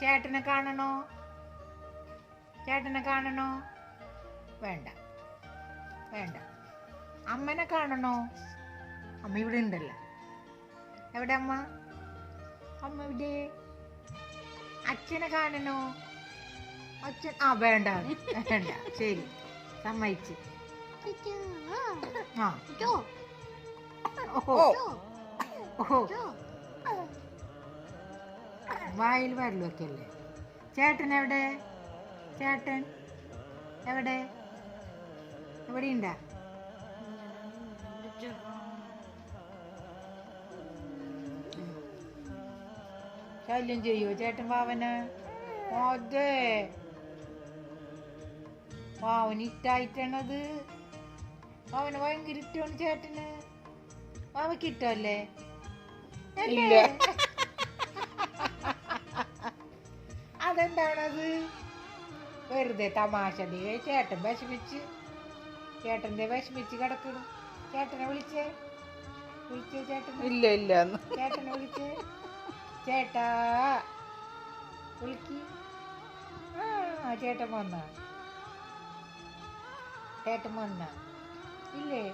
ചേട്ടനെ കാണണോ? ചേട്ടനെ കാണണോ? വേണ്ട. വേണ്ട. അമ്മനെ കാണണോ? അമ്മ ഇവിടെ ഉണ്ടല്ലോ. എവിടെ അമ്മ? അമ്മ ഇവിടെ അച്ഛനെ കാണണോ? അച്ഛൻ ആ വേണ്ട. വേണ്ട. ശരി. സമ്മതിച്ച്. ആ. ഓഹോ ഓഹോ വായിൽ വരലൊക്കെ അല്ലേ ചേട്ടൻ എവിടെ? ചേട്ടൻ എവിടെ എവിടെ ഉണ്ടാ ശല്യം ചെയ്യോ ചേട്ടൻ പാവന്? അതെ. പാവന് ഇട്ടായിട്ടാണത്. പാവന് ഭയങ്കര ഇഷ്ടമാണ് ചേട്ടന്. പാവയ്ക്ക് അല്ലേ? ഇല്ല. അതെന്താണത്? വെറുതെ തമാശ ദേ ചേട്ടൻ വിഷമിച്ച് ചേട്ടന്റെ വിഷമിച്ച് കിടക്കണം ചേട്ടനെ വിളിച്ചേ? വിളിച്ചേ ചേട്ടൻ ഇല്ല ഇല്ല. ചേട്ടനെ വിളിച്ചേ? ചേട്ടാ വിളിക്ക്. ആ ചേട്ടൻ വന്ന. ചേട്ടൻ വന്ന. ഇല്ലേ?